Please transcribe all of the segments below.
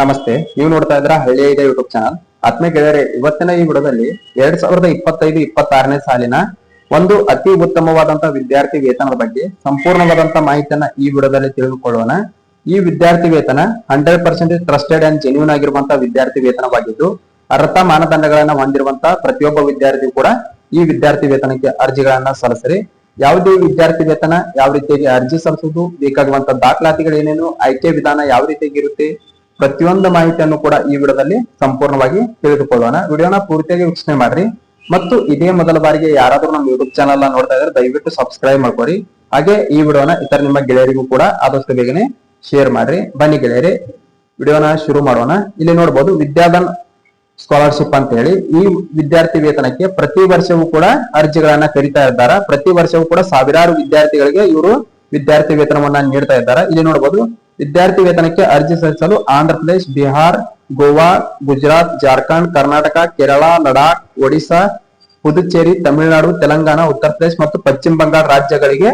ನಮಸ್ತೆ, ನೀವು ನೋಡ್ತಾ ಇದ್ರ ಹಳ್ಳಿಯ ಇದೆ ಯೂಟ್ಯೂಬ್ ಚಾನಲ್ ಆತ್ಮೀಯ ಗೆಳೆಯರೆ, ಇವತ್ತಿನ ಈ ವಿಡೋದಲ್ಲಿ ಎರಡ್ ಸಾವಿರದ ಇಪ್ಪತ್ತೈದು, ಇಪ್ಪತ್ತಾರನೇ ಸಾಲಿನ ಒಂದು ಅತಿ ಉತ್ತಮವಾದಂತ ವಿದ್ಯಾರ್ಥಿ ವೇತನದ ಬಗ್ಗೆ ಸಂಪೂರ್ಣವಾದಂತ ಮಾಹಿತಿಯನ್ನ ಈ ವಿಡೋದಲ್ಲಿ ತಿಳಿದುಕೊಳ್ಳೋಣ. ಈ ವಿದ್ಯಾರ್ಥಿ ವೇತನ hundred percentage trusted and genuine ಆಗಿರುವಂತಹ ವಿದ್ಯಾರ್ಥಿ ವೇತನವಾಗಿದ್ದು, ಅರ್ಹತಾ ಮಾನದಂಡಗಳನ್ನ ಹೊಂದಿರುವಂತ ಪ್ರತಿಯೊಬ್ಬ ವಿದ್ಯಾರ್ಥಿ ಕೂಡ ಈ ವಿದ್ಯಾರ್ಥಿ ವೇತನಕ್ಕೆ ಅರ್ಜಿಗಳನ್ನ ಸಲ್ಲಿಸ್ರಿ. ಯಾವುದೇ ವಿದ್ಯಾರ್ಥಿ ವೇತನ ಯಾವ ರೀತಿಯಾಗಿ ಅರ್ಜಿ ಸಲ್ಲಿಸುವುದು, ಬೇಕಾಗುವಂತ ದಾಖಲಾತಿಗಳು ಏನೇನು ಆಯ್ಕೆ ವಿಧಾನ ಯಾವ ರೀತಿಯಾಗಿ ಇರುತ್ತೆ ಪ್ರತಿಯೊಂದು ಮಾಹಿತಿಯನ್ನು ಕೂಡ ಈ ವಿಡಿಯೋದಲ್ಲಿ ಸಂಪೂರ್ಣವಾಗಿ ತಿಳಿದುಕೊಳ್ಳೋಣ. ವಿಡಿಯೋನ ಪೂರ್ತಿಯಾಗಿ ವೀಕ್ಷಣೆ ಮಾಡ್ರಿ. ಮತ್ತು ಇದೇ ಮೊದಲ ಬಾರಿಗೆ ಯಾರಾದ್ರೂ ನಮ್ಮ ಯೂಟ್ಯೂಬ್ ಚಾನಲ್ ನೋಡ್ತಾ ಇದ್ರೆ ದಯವಿಟ್ಟು ಸಬ್ಸ್ಕ್ರೈಬ್ ಮಾಡ್ಕೊರಿ ಹಾಗೆ ಈ ವಿಡಿಯೋನ ಇತರ ನಿಮ್ಮ ಗೆಳೆಯರಿಗೂ ಕೂಡ ಆದಷ್ಟು ಬೇಗನೆ ಶೇರ್ ಮಾಡ್ರಿ. ಬನ್ನಿ ಗೆಳೆಯರಿ, ವಿಡಿಯೋನ ಶುರು ಮಾಡೋಣ. ಇಲ್ಲಿ ನೋಡಬಹುದು ವಿದ್ಯಾಧನ್ ಸ್ಕಾಲರ್ಶಿಪ್ ಅಂತ ಹೇಳಿ ಈ ವಿದ್ಯಾರ್ಥಿ ವೇತನಕ್ಕೆ ಪ್ರತಿ ವರ್ಷವೂ ಕೂಡ ಅರ್ಜಿಗಳನ್ನ ಕರಿತಾ ಇದ್ದಾರೆ. ಪ್ರತಿ ವರ್ಷವೂ ಕೂಡ ಸಾವಿರಾರು ವಿದ್ಯಾರ್ಥಿಗಳಿಗೆ ಇವರು ವಿದ್ಯಾರ್ಥಿ ವೇತನವನ್ನ ನೀಡ್ತಾ ಇದ್ದಾರೆ. ಇಲ್ಲಿ ನೋಡಬಹುದು ವಿದ್ಯಾರ್ಥಿ ವೇತನಕ್ಕೆ ಅರ್ಜಿ ಸಲ್ಲಿಸಲು ಆಂಧ್ರ ಪ್ರದೇಶ್ ಬಿಹಾರ್, ಗೋವಾ, ಗುಜರಾತ್, ಜಾರ್ಖಂಡ್, ಕರ್ನಾಟಕ, ಕೇರಳ, ಲಡಾಖ್, ಒಡಿಶಾ, ಪುದುಚೇರಿ, ತಮಿಳುನಾಡು, ತೆಲಂಗಾಣ, ಉತ್ತರ ಪ್ರದೇಶ ಮತ್ತು ಪಶ್ಚಿಮ ಬಂಗಾಳ ರಾಜ್ಯಗಳಿಗೆ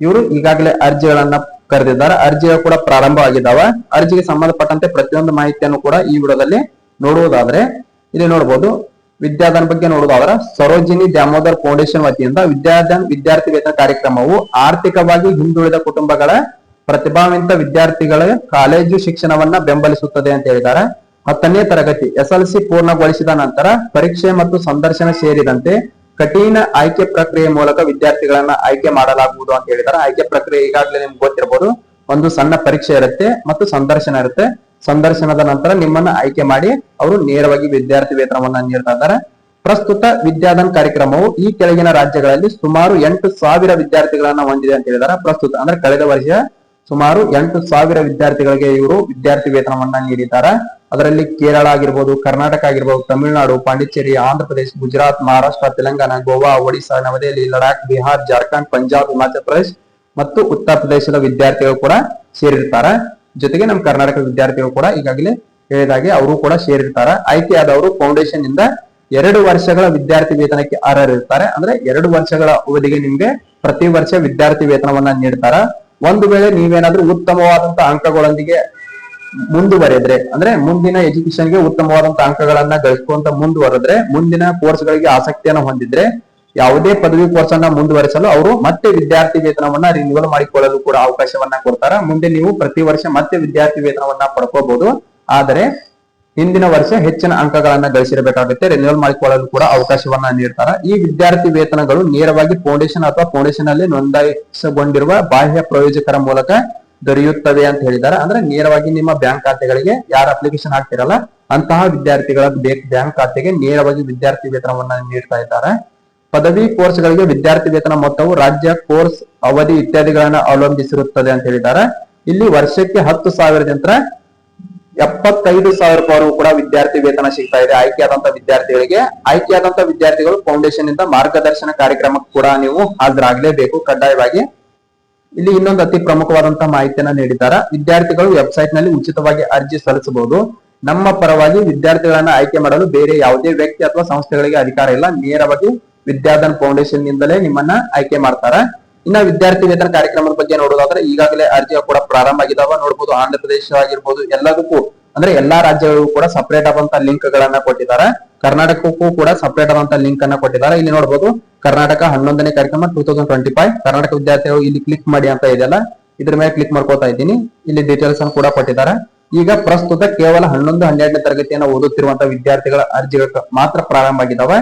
ಇವರು ಈಗಾಗಲೇ ಅರ್ಜಿಗಳನ್ನ ಕರೆದಿದ್ದಾರೆ. ಅರ್ಜಿಗಳು ಕೂಡ ಪ್ರಾರಂಭವಾಗಿದ್ದಾವ. ಅರ್ಜಿಗೆ ಸಂಬಂಧಪಟ್ಟಂತೆ ಪ್ರತಿಯೊಂದು ಮಾಹಿತಿಯನ್ನು ಕೂಡ ಈ ವಿಡಿಯೋದಲ್ಲಿ ನೋಡುವುದಾದ್ರೆ ಇಲ್ಲಿ ನೋಡಬಹುದು ವಿದ್ಯಾದಾನ ಬಗ್ಗೆ ನೋಡುವುದಾದ್ರೆ ಸರೋಜಿನಿ ದಾಮೋದರ್ ಫೌಂಡೇಶನ್ ವತಿಯಿಂದ ವಿದ್ಯಾದಾನ್ ವಿದ್ಯಾರ್ಥಿ ವೇತನ ಕಾರ್ಯಕ್ರಮವು ಆರ್ಥಿಕವಾಗಿ ಹಿಂದುಳಿದ ಕುಟುಂಬಗಳ ಪ್ರತಿಭಾವಂತ ವಿದ್ಯಾರ್ಥಿಗಳ ಕಾಲೇಜು ಶಿಕ್ಷಣವನ್ನ ಬೆಂಬಲಿಸುತ್ತದೆ ಅಂತ ಹೇಳಿದ್ದಾರೆ. ಹತ್ತನೇ ತರಗತಿ ಎಸ್ಎಲ್ಸಿ ಪೂರ್ಣಗೊಳಿಸಿದ ನಂತರ ಪರೀಕ್ಷೆ ಮತ್ತು ಸಂದರ್ಶನ ಸೇರಿದಂತೆ ಕಠಿಣ ಆಯ್ಕೆ ಪ್ರಕ್ರಿಯೆ ಮೂಲಕ ವಿದ್ಯಾರ್ಥಿಗಳನ್ನ ಆಯ್ಕೆ ಮಾಡಲಾಗುವುದು ಅಂತ ಹೇಳಿದ್ದಾರೆ. ಆಯ್ಕೆ ಪ್ರಕ್ರಿಯೆ ಈಗಾಗಲೇ ನಿಮ್ಗೆ ಗೊತ್ತಿರಬಹುದು ಒಂದು ಸಣ್ಣ ಪರೀಕ್ಷೆ ಇರುತ್ತೆ ಮತ್ತು ಸಂದರ್ಶನ ಇರುತ್ತೆ. ಸಂದರ್ಶನದ ನಂತರ ನಿಮ್ಮನ್ನ ಆಯ್ಕೆ ಮಾಡಿ ಅವರು ನೇರವಾಗಿ ವಿದ್ಯಾರ್ಥಿ ವೇತನವನ್ನ ನೀಡ್ತಾ ಇದ್ದಾರೆ. ಪ್ರಸ್ತುತ ವಿದ್ಯಾದಾನ್ ಕಾರ್ಯಕ್ರಮವು ಈ ಕೆಳಗಿನ ರಾಜ್ಯಗಳಲ್ಲಿ ಸುಮಾರು ಎಂಟು ಸಾವಿರ ವಿದ್ಯಾರ್ಥಿಗಳನ್ನ ಹೊಂದಿದೆ ಅಂತ ಹೇಳಿದ್ದಾರೆ. ಪ್ರಸ್ತುತ ಅಂದ್ರೆ ಕಳೆದ ವರ್ಷ ಸುಮಾರು ಎಂಟು ಸಾವಿರ ವಿದ್ಯಾರ್ಥಿಗಳಿಗೆ ಇವರು ವಿದ್ಯಾರ್ಥಿ ವೇತನವನ್ನ ನೀಡಿದ್ದಾರೆ. ಅದರಲ್ಲಿ ಕೇರಳ ಆಗಿರ್ಬೋದು, ಕರ್ನಾಟಕ ಆಗಿರ್ಬೋದು, ತಮಿಳುನಾಡು, ಪಾಂಡಿಚೇರಿ ಆಂಧ್ರ ಪ್ರದೇಶ ಗುಜರಾತ್, ಮಹಾರಾಷ್ಟ್ರ, ತೆಲಂಗಾಣ, ಗೋವಾ, ಒಡಿಶಾ, ನವದೆಹಲಿ, ಲಡಾಖ್, ಬಿಹಾರ್, ಜಾರ್ಖಂಡ್, ಪಂಜಾಬ್, ಹಿಮಾಚಲ ಪ್ರದೇಶ್ ಮತ್ತು ಉತ್ತರ ಪ್ರದೇಶದ ವಿದ್ಯಾರ್ಥಿಗಳು ಕೂಡ ಸೇರಿರ್ತಾರೆ. ಜೊತೆಗೆ ನಮ್ಮ ಕರ್ನಾಟಕ ವಿದ್ಯಾರ್ಥಿಗಳು ಕೂಡ ಈಗಾಗಲೇ ಹೇಳಿದಾಗೆ ಅವರು ಕೂಡ ಸೇರಿರ್ತಾರ. ಆಯ್ಕೆಯಾದವರು ಫೌಂಡೇಶನ್ ಇಂದ ಎರಡು ವರ್ಷಗಳ ವಿದ್ಯಾರ್ಥಿ ವೇತನಕ್ಕೆ ಅರ್ಹರಿರ್ತಾರೆ. ಅಂದ್ರೆ ಎರಡು ವರ್ಷಗಳ ಅವಧಿಗೆ ನಿಮ್ಗೆ ಪ್ರತಿ ವರ್ಷ ವಿದ್ಯಾರ್ಥಿ ವೇತನವನ್ನ ನೀಡ್ತಾರ. ಒಂದು ವೇಳೆ ನೀವೇನಾದ್ರೂ ಉತ್ತಮವಾದಂತ ಅಂಕಗಳೊಂದಿಗೆ ಮುಂದುವರೆದ್ರೆ, ಅಂದ್ರೆ ಮುಂದಿನ ಎಜುಕೇಶನ್ಗೆ ಉತ್ತಮವಾದಂತ ಅಂಕಗಳನ್ನ ಗಳಿಸ್ಕೊಂತ ಮುಂದುವರೆದ್ರೆ, ಮುಂದಿನ ಕೋರ್ಸ್ ಗಳಿಗೆ ಆಸಕ್ತಿಯನ್ನು ಹೊಂದಿದ್ರೆ, ಯಾವುದೇ ಪದವಿ ಕೋರ್ಸ್ ಅನ್ನ ಮುಂದುವರಿಸಲು ಅವರು ಮತ್ತೆ ವಿದ್ಯಾರ್ಥಿ ವೇತನವನ್ನ ರಿನ್ಯೂವಲ್ ಮಾಡಿಕೊಳ್ಳಲು ಕೂಡ ಅವಕಾಶವನ್ನ ಕೊಡ್ತಾರ. ಮುಂದೆ ನೀವು ಪ್ರತಿ ವರ್ಷ ಮತ್ತೆ ವಿದ್ಯಾರ್ಥಿ ವೇತನವನ್ನ ಪಡ್ಕೋಬಹುದು ಆದರೆ ಹಿಂದಿನ ವರ್ಷ ಹೆಚ್ಚಿನ ಅಂಕಗಳನ್ನ ಗಳಿಸಿರಬೇಕಾಗುತ್ತೆ. ರಿನ್ಯೂವಲ್ ಮಾಡಿಕೊಳ್ಳಲು ಕೂಡ ಅವಕಾಶವನ್ನ ನೀಡ್ತಾರ. ಈ ವಿದ್ಯಾರ್ಥಿ ವೇತನಗಳು ನೇರವಾಗಿ ಫೌಂಡೇಶನ್ ಅಥವಾ ಫೌಂಡೇಶನ್ ಅಲ್ಲಿ ನೋಂದಾಯಿಸಗೊಂಡಿರುವ ಬಾಹ್ಯ ಪ್ರಯೋಜಕರ ಮೂಲಕ ದೊರೆಯುತ್ತವೆ ಅಂತ ಹೇಳಿದ್ದಾರೆ. ಅಂದ್ರೆ ನೇರವಾಗಿ ನಿಮ್ಮ ಬ್ಯಾಂಕ್ ಖಾತೆಗಳಿಗೆ ಯಾರು ಅಪ್ಲಿಕೇಶನ್ ಹಾಕ್ತಿರಲ್ಲ, ಅಂತಹ ವಿದ್ಯಾರ್ಥಿಗಳ ಬ್ಯಾಂಕ್ ಖಾತೆಗೆ ನೇರವಾಗಿ ವಿದ್ಯಾರ್ಥಿ ವೇತನವನ್ನ ನೀಡ್ತಾ ಇದ್ದಾರೆ. ಪದವಿ ಕೋರ್ಸ್ಗಳಿಗೆ ವಿದ್ಯಾರ್ಥಿ ವೇತನ ಮೊತ್ತವು ರಾಜ್ಯ ಕೋರ್ಸ್ ಅವಧಿ ಇತ್ಯಾದಿಗಳನ್ನ ಅವಲಂಬಿಸಿರುತ್ತದೆ ಅಂತ ಹೇಳಿದ್ದಾರೆ. ಇಲ್ಲಿ ವರ್ಷಕ್ಕೆ ಹತ್ತು ಸಾವಿರದಿಂದ ಎಪ್ಪತ್ತೈದು ಸಾವಿರ ರೂಪಾಯಿ ಕೂಡ ವಿದ್ಯಾರ್ಥಿ ವೇತನ ಸಿಗ್ತಾ ಇದೆ. ಆಯ್ಕೆಯಾದಂತ ವಿದ್ಯಾರ್ಥಿಗಳಿಗೆ, ಆಯ್ಕೆಯಾದಂತ ವಿದ್ಯಾರ್ಥಿಗಳು ಫೌಂಡೇಶನ್ ಇಂದ ಮಾರ್ಗದರ್ಶನ ಕಾರ್ಯಕ್ರಮಕ್ಕೆ ಕೂಡ ನೀವು ಹಾಜರಾಗಲೇಬೇಕು. ಕಡ್ಡಾಯವಾಗಿ ಇಲ್ಲಿ ಇನ್ನೊಂದು ಅತಿ ಪ್ರಮುಖವಾದಂತಹ ಮಾಹಿತಿಯನ್ನ ನೀಡಿದ್ದಾರೆ. ವಿದ್ಯಾರ್ಥಿಗಳು ವೆಬ್ಸೈಟ್ನಲ್ಲಿ ಉಚಿತವಾಗಿ ಅರ್ಜಿ ಸಲ್ಲಿಸಬಹುದು. ನಮ್ಮ ಪರವಾಗಿ ವಿದ್ಯಾರ್ಥಿಗಳನ್ನ ಆಯ್ಕೆ ಮಾಡಲು ಬೇರೆ ಯಾವುದೇ ವ್ಯಕ್ತಿ ಅಥವಾ ಸಂಸ್ಥೆಗಳಿಗೆ ಅಧಿಕಾರ ಇಲ್ಲ. ನೇರವಾಗಿ ವಿದ್ಯಾಧನ್ ಫೌಂಡೇಶನ್ ನಿಂದಲೇ ನಿಮ್ಮನ್ನ ಆಯ್ಕೆ ಮಾಡ್ತಾರ. ಇನ್ನ ವಿದ್ಯಾರ್ಥಿ ವೇತನ ಕಾರ್ಯಕ್ರಮದ ಬಗ್ಗೆ ನೋಡೋದಾದ್ರೆ ಈಗಾಗಲೇ ಅರ್ಜಿ ಕೂಡ ಪ್ರಾರಂಭ ಆಗಿದಾವ. ನೋಡಬಹುದು ಆಂಧ್ರ ಪ್ರದೇಶ ಆಗಿರ್ಬೋದು, ಎಲ್ಲದಕ್ಕೂ ಅಂದ್ರೆ ಎಲ್ಲಾ ರಾಜ್ಯಗಳಿಗೂ ಕೂಡ ಸಪರೇಟ್ ಆದಂತ ಲಿಂಕ್ ಗಳನ್ನ ಕೊಟ್ಟಿದ್ದಾರೆ. ಕರ್ನಾಟಕಕ್ಕೂ ಕೂಡ ಸಪರೇಟ್ ಆದಂತ ಲಿಂಕ್ ಅನ್ನ ಕೊಟ್ಟಿದ್ದಾರೆ. ಇಲ್ಲಿ ನೋಡಬಹುದು ಕರ್ನಾಟಕ ಹನ್ನೊಂದನೇ ಕಾರ್ಯಕ್ರಮ two thousand twenty five Karnataka ವಿದ್ಯಾರ್ಥಿಗಳು ಇಲ್ಲಿ ಕ್ಲಿಕ್ ಮಾಡಿ ಅಂತ ಇದೆಯಲ್ಲ, ಇದ್ರ ಮೇಲೆ ಕ್ಲಿಕ್ ಮಾಡ್ಕೋತಾ ಇದ್ದೀನಿ. ಇಲ್ಲಿ ಡೀಟೇಲ್ಸ್ ಅನ್ನು ಕೂಡ ಕೊಟ್ಟಿದ್ದಾರೆ. ಈಗ ಪ್ರಸ್ತುತ ಕೇವಲ ಹನ್ನೊಂದು ಹನ್ನೆರಡನೇ ತರಗತಿಯನ್ನು ಓದುತ್ತಿರುವಂತಹ ವಿದ್ಯಾರ್ಥಿಗಳ ಅರ್ಜಿಗಳು ಮಾತ್ರ ಪ್ರಾರಂಭ ಆಗಿದಾವೆ.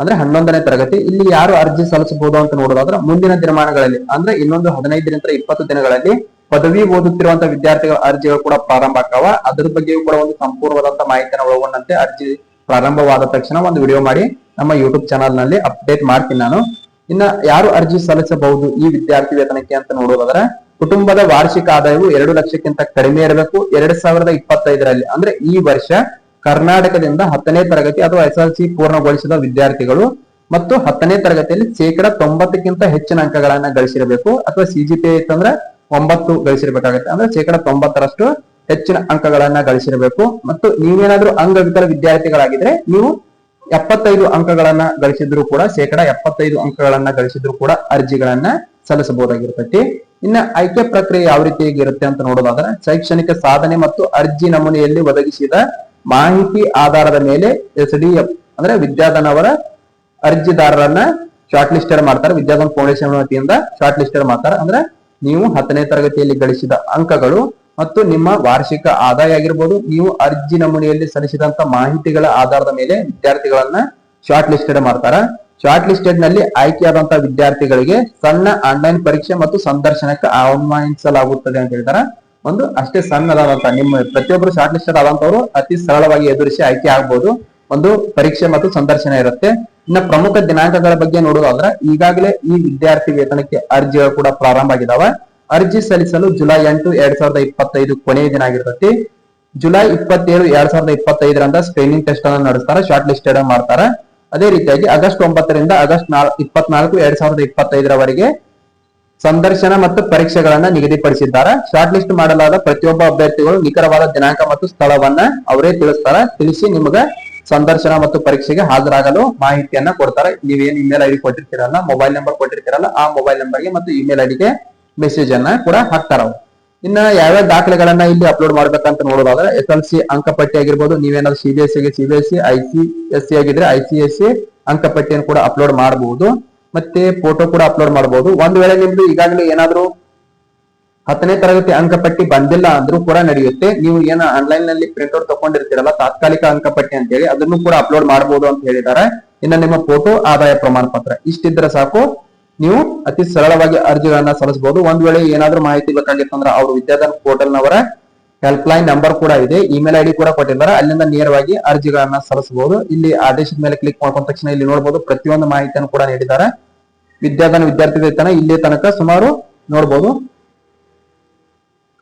ಅಂದ್ರೆ ಹನ್ನೊಂದನೇ ತರಗತಿ. ಇಲ್ಲಿ ಯಾರು ಅರ್ಜಿ ಸಲ್ಲಿಸಬಹುದು ಅಂತ ನೋಡೋದಾದ್ರೆ ಮುಂದಿನ ದಿನಮಾನಗಳಲ್ಲಿ, ಅಂದ್ರೆ ಇನ್ನೊಂದು ಹದಿನೈದರಿಂದ ಇಪ್ಪತ್ತು ದಿನಗಳಲ್ಲಿ ಪದವಿ ಓದುತ್ತಿರುವಂತ ವಿದ್ಯಾರ್ಥಿಗಳ ಅರ್ಜಿಗಳು ಕೂಡ ಪ್ರಾರಂಭ ಆಗ್ತಾವ. ಅದ್ರ ಬಗ್ಗೆಯೂ ಕೂಡ ಒಂದು ಸಂಪೂರ್ಣವಾದಂತಹ ಮಾಹಿತಿಯನ್ನು ಒಳಗೊಂಡಂತೆ ಅರ್ಜಿ ಪ್ರಾರಂಭವಾದ ತಕ್ಷಣ ಒಂದು ವಿಡಿಯೋ ಮಾಡಿ ನಮ್ಮ ಯೂಟ್ಯೂಬ್ ಚಾನಲ್ನಲ್ಲಿ ಅಪ್ಡೇಟ್ ಮಾಡ್ತೀನಿ ನಾನು. ಇನ್ನ ಯಾರು ಅರ್ಜಿ ಸಲ್ಲಿಸಬಹುದು ಈ ವಿದ್ಯಾರ್ಥಿ ವೇತನಕ್ಕೆ ಅಂತ ನೋಡೋದಾದ್ರೆ ಕುಟುಂಬದ ವಾರ್ಷಿಕ ಆದಾಯವು ಎರಡು ಲಕ್ಷಕ್ಕಿಂತ ಕಡಿಮೆ ಇರಬೇಕು. ಎರಡ್ ಸಾವಿರದ ಇಪ್ಪತ್ತೈದರಲ್ಲಿ, ಅಂದ್ರೆ ಈ ವರ್ಷ ಕರ್ನಾಟಕದಿಂದ ಹತ್ತನೇ ತರಗತಿ ಅಥವಾ ಎಸ್ ಎಲ್ ಸಿ ಪೂರ್ಣಗೊಳಿಸಿದ ವಿದ್ಯಾರ್ಥಿಗಳು ಮತ್ತು ಹತ್ತನೇ ತರಗತಿಯಲ್ಲಿ ಶೇಕಡ ತೊಂಬತ್ತಕ್ಕಿಂತ ಹೆಚ್ಚಿನ ಅಂಕಗಳನ್ನ ಗಳಿಸಿರಬೇಕು ಅಥವಾ ಸಿಜಿಪಿ ಇತ್ತಂದ್ರೆ ಒಂಬತ್ತು ಗಳಿಸಿರ್ಬೇಕಾಗತ್ತೆ. ಅಂದ್ರೆ ಶೇಕಡ ತೊಂಬತ್ತರಷ್ಟು ಹೆಚ್ಚಿನ ಅಂಕಗಳನ್ನ ಗಳಿಸಿರಬೇಕು. ಮತ್ತು ನೀವೇನಾದ್ರೂ ಅಂಗವಿಕಲ ವಿದ್ಯಾರ್ಥಿಗಳಾಗಿದ್ರೆ ನೀವು ಎಪ್ಪತ್ತೈದು ಅಂಕಗಳನ್ನ ಗಳಿಸಿದ್ರು ಕೂಡ, ಶೇಕಡ ಎಪ್ಪತ್ತೈದು ಅಂಕಗಳನ್ನ ಗಳಿಸಿದ್ರು ಕೂಡ ಅರ್ಜಿಗಳನ್ನ ಸಲ್ಲಿಸಬಹುದಾಗಿರ್ತೈತಿ. ಇನ್ನ ಆಯ್ಕೆ ಪ್ರಕ್ರಿಯೆ ಯಾವ ರೀತಿಯಾಗಿರುತ್ತೆ ಅಂತ ನೋಡೋದಾದ್ರೆ, ಶೈಕ್ಷಣಿಕ ಸಾಧನೆ ಮತ್ತು ಅರ್ಜಿ ನಮೂನೆಯಲ್ಲಿ ಒದಗಿಸಿದ ಮಾಹಿತಿ ಆಧಾರದ ಮೇಲೆ ಎಸ್ ಡಿ ಎಫ್ ಅಂದ್ರೆ ವಿದ್ಯಾಧನ್ ಅವರ ಅರ್ಜಿದಾರರನ್ನ ಶಾರ್ಟ್ ಲಿಸ್ಟೆಡ್ ಮಾಡ್ತಾರೆ. ವಿದ್ಯಾಧನ್ ಫೌಂಡೇಶನ್ ವತಿಯಿಂದ ಶಾರ್ಟ್ ಲಿಸ್ಟರ್ ಮಾಡ್ತಾರೆ. ಅಂದ್ರೆ ನೀವು ಹತ್ತನೇ ತರಗತಿಯಲ್ಲಿ ಗಳಿಸಿದ ಅಂಕಗಳು ಮತ್ತು ನಿಮ್ಮ ವಾರ್ಷಿಕ ಆದಾಯ ಆಗಿರ್ಬೋದು, ನೀವು ಅರ್ಜಿ ನಮೂನೆಯಲ್ಲಿ ಸಲ್ಲಿಸಿದಂತ ಮಾಹಿತಿಗಳ ಆಧಾರದ ಮೇಲೆ ವಿದ್ಯಾರ್ಥಿಗಳನ್ನ ಶಾರ್ಟ್ ಲಿಸ್ಟೆಡ್ ಮಾಡ್ತಾರ. ಶಾರ್ಟ್ ಲಿಸ್ಟೆಡ್ನಲ್ಲಿ ಆಯ್ಕೆಯಾದಂತಹ ವಿದ್ಯಾರ್ಥಿಗಳಿಗೆ ಸಣ್ಣ ಆನ್ಲೈನ್ ಪರೀಕ್ಷೆ ಮತ್ತು ಸಂದರ್ಶನಕ್ಕೆ ಆಹ್ವಾನಿಸಲಾಗುತ್ತದೆ ಅಂತ ಹೇಳ್ತಾರ. ಒಂದು ಅಷ್ಟೇ ಸಣ್ಣದಾದಂತ, ನಿಮ್ಮ ಪ್ರತಿಯೊಬ್ಬರು ಶಾರ್ಟ್ ಲಿಸ್ಟೆಡ್ ಆದಂತವರು ಅತಿ ಸರಳವಾಗಿ ಎದುರಿಸಿ ಆಯ್ಕೆ ಆಗ್ಬಹುದು ಒಂದು ಪರೀಕ್ಷೆ ಮತ್ತು ಸಂದರ್ಶನ ಇರುತ್ತೆ. ಇನ್ನ ಪ್ರಮುಖ ದಿನಾಂಕಗಳ ಬಗ್ಗೆ ನೋಡೋದಾದ್ರೆ ಈಗಾಗಲೇ ಈ ವಿದ್ಯಾರ್ಥಿ ವೇತನಕ್ಕೆ ಅರ್ಜಿಗಳು ಕೂಡ ಪ್ರಾರಂಭ ಆಗಿದಾವ. ಅರ್ಜಿ ಸಲ್ಲಿಸಲು ಜುಲೈ ಎಂಟು ಎರಡ್ ಸಾವಿರದ ಇಪ್ಪತ್ತೈದು ಕೊನೆಯ ದಿನ ಆಗಿರ್ತೈತಿ. ಜುಲೈ ಇಪ್ಪತ್ತೇಳು ಎರಡ್ ಸಾವಿರದ ಇಪ್ಪತ್ತೈದರಿಂದ ಸ್ಕ್ರೀನಿಂಗ್ ಟೆಸ್ಟ್ ಅನ್ನು ನಡೆಸ್ತಾರೆ ಶಾರ್ಟ್ ಲಿಸ್ಟೆಡ್ ಮಾಡ್ತಾರೆ. ಅದೇ ರೀತಿಯಾಗಿ ಆಗಸ್ಟ್ ಒಂಬತ್ತರಿಂದ ಆಗಸ್ಟ್ ನಾಲ್ ಇಪ್ಪತ್ನಾಲ್ಕು ಎರಡ್ ಸಾವಿರದ ಇಪ್ಪತ್ತೈದರವರೆಗೆ ಸಂದರ್ಶನ ಮತ್ತು ಪರೀಕ್ಷೆಗಳನ್ನ ನಿಗದಿಪಡಿಸಿದ್ದಾರೆ. ಶಾರ್ಟ್ ಲಿಸ್ಟ್ ಮಾಡಲಾದ ಪ್ರತಿಯೊಬ್ಬ ಅಭ್ಯರ್ಥಿಗಳು ನಿಖರವಾದ ದಿನಾಂಕ ಮತ್ತು ಸ್ಥಳವನ್ನ ಅವರೇ ತಿಳಿಸ್ತಾರ. ತಿಳಿಸಿ ನಿಮಗೆ ಸಂದರ್ಶನ ಮತ್ತು ಪರೀಕ್ಷೆಗೆ ಹಾಜರಾಗಲು ಮಾಹಿತಿಯನ್ನ ಕೊಡ್ತಾರೆ. ನೀವೇನ್ ಇಮೇಲ್ ಐಡಿ ಕೊಟ್ಟಿರ್ತೀರಲ್ಲ ಮೊಬೈಲ್ ನಂಬರ್ ಕೊಟ್ಟಿರ್ತೀರಲ್ಲ, ಆ ಮೊಬೈಲ್ ನಂಬರ್ಗೆ ಮತ್ತು ಇಮೇಲ್ ಐಡಿಗೆ ಮೆಸೇಜ್ ಅನ್ನ ಕೂಡ ಹಾಕ್ತಾರ ಅವ್ರು. ಇನ್ನ ಯಾವ್ಯಾವ ದಾಖಲೆಗಳನ್ನ ಇಲ್ಲಿ ಅಪ್ಲೋಡ್ ಮಾಡ್ಬೇಕಂತ ನೋಡೋದಾದ್ರೆ ಎಸ್ ಎಲ್ ಸಿ ಅಂಕಪಟ್ಟಿ ಆಗಿರ್ಬೋದು, ನೀವೇನಾದ್ರು ಸಿ ಬಿ ಎಸ್ಗೆ C B S C I C S C ಆಗಿದ್ರೆ ಐ ಸಿ ಎಸ್ ಸಿ ಅಂಕಪಟ್ಟಿಯನ್ನು ಕೂಡ ಅಪ್ಲೋಡ್ ಮಾಡಬಹುದು ಮತ್ತೆ ಫೋಟೋ ಕೂಡ ಅಪ್ಲೋಡ್ ಮಾಡಬಹುದು ಒಂದ್ ವೇಳೆ ನಿಮ್ದು ಈಗಾಗಲೇ ಏನಾದ್ರು ಹತ್ತನೇ ತರಗತಿ ಅಂಕಪಟ್ಟಿ ಬಂದಿಲ್ಲ ಅಂದ್ರೂ ಕೂಡ ನಡೆಯುತ್ತೆ. ನೀವು ಏನ ಆನ್ಲೈನ್ನಲ್ಲಿ ಪ್ರಿಂಟ್ಔಟ್ ತಗೊಂಡಿರ್ತೀರಲ್ಲ, ತಾತ್ಕಾಲಿಕ ಅಂಕಪಟ್ಟಿ ಅಂತ ಹೇಳಿ ಅದನ್ನು ಕೂಡ ಅಪ್ಲೋಡ್ ಮಾಡಬಹುದು ಅಂತ ಹೇಳಿದ್ದಾರೆ. ಇನ್ನ ನಿಮ್ಮ ಫೋಟೋ ಆದಾಯ ಪ್ರಮಾಣ ಪತ್ರ ಇಷ್ಟಿದ್ರೆ ಸಾಕು. ನೀವು ಅತಿ ಸರಳವಾಗಿ ಅರ್ಜಿಗಳನ್ನ ಸಲ್ಲಿಸಬಹುದು ಒಂದ್ ವೇಳೆ ಏನಾದ್ರೂ ಮಾಹಿತಿ ಬೇಕಾಗಿತ್ತಂದ್ರೆ ಅವರು ವಿದ್ಯಾಧನ್ ಪೋರ್ಟಲ್ ನವರ ಹೆಲ್ಪ್ ಲೈನ್ ನಂಬರ್ ಕೂಡ ಇದೆ ಇಮೇಲ್ ಐಡಿ ಕೂಡ ಕೊಟ್ಟಿದ್ದಾರೆ. ಅಲ್ಲಿಂದ ನೇರವಾಗಿ ಅರ್ಜಿಗಳನ್ನ ಸಲ್ಲಿಸಬಹುದು. ಇಲ್ಲಿ ಆದೇಶದ ಮೇಲೆ ಕ್ಲಿಕ್ ಮಾಡ್ಕೊಂಡ ತಕ್ಷಣ ಇಲ್ಲಿ ನೋಡಬಹುದು ಪ್ರತಿಯೊಂದು ಮಾಹಿತಿಯನ್ನು ಕೂಡ ನೀಡಿದ್ದಾರೆ. ವಿದ್ಯಾರ್ಥಿ ವಿದ್ಯಾರ್ಥಿ ವೇತನ ಇಲ್ಲಿ ತನಕ ಸುಮಾರು ನೋಡಬಹುದು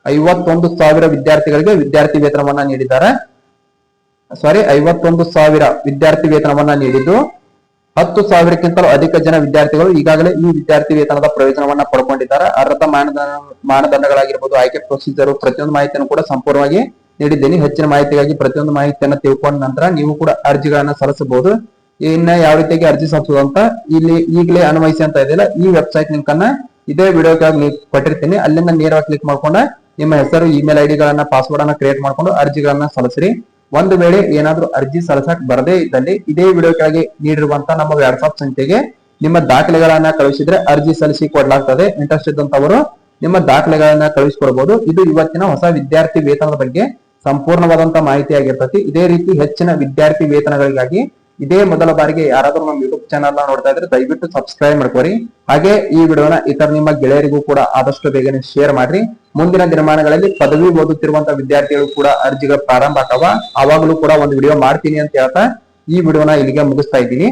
ಐವತ್ತೊಂದು ಸಾವಿರ ವಿದ್ಯಾರ್ಥಿಗಳಿಗೆ ವಿದ್ಯಾರ್ಥಿ ವೇತನವನ್ನ ನೀಡಿದ್ದಾರೆ. ಸಾರಿ ಐವತ್ತೊಂದು ಸಾವಿರ ವಿದ್ಯಾರ್ಥಿ ವೇತನವನ್ನ ನೀಡಿದ್ದು. ಹತ್ತು ಸಾವಿರಕ್ಕಿಂತಲೂ ಅಧಿಕ ಜನ ವಿದ್ಯಾರ್ಥಿಗಳು ಈಗಾಗಲೇ ಈ ವಿದ್ಯಾರ್ಥಿ ವೇತನದ ಪ್ರಯೋಜನವನ್ನ ಪಡ್ಕೊಂಡಿದ್ದಾರೆ. ಅರ್ಹತಾ ಮಾನದಂಡ, ಮಾನದಂಡಗಳಾಗಿರ್ಬೋದು, ಆಯ್ಕೆ ಪ್ರೊಸೀಜರ್, ಪ್ರತಿಯೊಂದು ಮಾಹಿತಿಯನ್ನು ಕೂಡ ಸಂಪೂರ್ಣವಾಗಿ ನೀಡಿದ್ದೀನಿ. ಹೆಚ್ಚಿನ ಮಾಹಿತಿಗಾಗಿ ಪ್ರತಿಯೊಂದು ಮಾಹಿತಿಯನ್ನು ತಿಳ್ಕೊಂಡ ನಂತರ ನೀವು ಕೂಡ ಅರ್ಜಿಗಳನ್ನ ಸಲ್ಲಿಸಬಹುದು. ಇನ್ನ ಯಾವ ರೀತಿಯಾಗಿ ಅರ್ಜಿ ಸಲ್ಲಿಸೋದು ಅಂತ ಇಲ್ಲಿ ಈಗಲೇ ಅನ್ವಯಿಸಿ ಅಂತ ಇದೆಯಲ್ಲ ಈ ವೆಬ್ಸೈಟ್ ಲಿಂಕ್ ಅನ್ನ ಇದೇ ವಿಡಿಯೋಗಾಗಿ ಕೊಟ್ಟಿರ್ತೀನಿ. ಅಲ್ಲಿಂದ ನೇರವಾಗಿ ಕ್ಲಿಕ್ ಮಾಡ್ಕೊಂಡು ನಿಮ್ಮ ಹೆಸರು, ಇಮೇಲ್ ಐಡಿಗಳನ್ನ ಪಾಸ್ವರ್ಡ್ ಅನ್ನ ಕ್ರಿಯೇಟ್ ಮಾಡ್ಕೊಂಡು ಅರ್ಜಿಗಳನ್ನ ಸಲ್ಲಿಸ್ರಿ. ಒಂದು ವೇಳೆ ಏನಾದ್ರೂ ಅರ್ಜಿ ಸಲ್ಲಿಸಕ್ ಬರದೇ ಇದ್ದಲ್ಲಿ ಇದೇ ವಿಡಿಯೋ ಕೆಳಗೆ ನೀಡಿರುವಂತ ನಮ್ಮ ವಾಟ್ಸ್ಆಪ್ ಸಂಖ್ಯೆಗೆ ನಿಮ್ಮ ದಾಖಲೆಗಳನ್ನ ಕಳುಹಿಸಿದ್ರೆ ಅರ್ಜಿ ಸಲ್ಲಿಸಿ ಕೊಡ್ಲಾಗ್ತದೆ. ಇಂಟ್ರೆಸ್ಟ್ ಇದ್ದಂತವರು ನಿಮ್ಮ ದಾಖಲೆಗಳನ್ನ ಕಳುಹಿಸಿಕೊಡಬಹುದು ಇದು ಇವತ್ತಿನ ಹೊಸ ವಿದ್ಯಾರ್ಥಿ ವೇತನದ ಬಗ್ಗೆ ಸಂಪೂರ್ಣವಾದಂತ ಮಾಹಿತಿ ಆಗಿರ್ತತಿ. ಇದೇ ರೀತಿ ಹೆಚ್ಚಿನ ವಿದ್ಯಾರ್ಥಿ ವೇತನಗಳಿಗಾಗಿ ಇದೇ ಮೊದಲ ಬಾರಿಗೆ ಯಾರಾದರೂ ನಮ್ಮ ಯೂಟ್ಯೂಬ್ ಚಾನಲ್ ನೋಡ್ತಾ ಇದ್ರೆ ದಯವಿಟ್ಟು ಸಬ್ಸ್ಕ್ರೈಬ್ ಮಾಡ್ಕೊರಿ. ಹಾಗೆ ಈ ವಿಡಿಯೋನ ಇತರ ನಿಮ್ಮ ಗೆಳೆಯರಿಗೂ ಕೂಡ ಆದಷ್ಟು ಬೇಗನೆ ಶೇರ್ ಮಾಡ್ರಿ. ಮುಂದಿನ ದಿನಮಾನಗಳಲ್ಲಿ ಪದವಿ ಓದುತ್ತಿರುವಂತ ವಿದ್ಯಾರ್ಥಿಗಳು ಕೂಡ ಅರ್ಜಿಗಳು ಪ್ರಾರಂಭ ಆಗ್ತಾವ. ಅವಾಗಲೂ ಕೂಡ ಒಂದು ವಿಡಿಯೋ ಮಾಡ್ತೀನಿ ಅಂತ ಹೇಳ್ತಾ ಈ ವಿಡಿಯೋನ ಇಲ್ಲಿಗೆ ಮುಗಿಸ್ತಾ ಇದ್ದೀನಿ.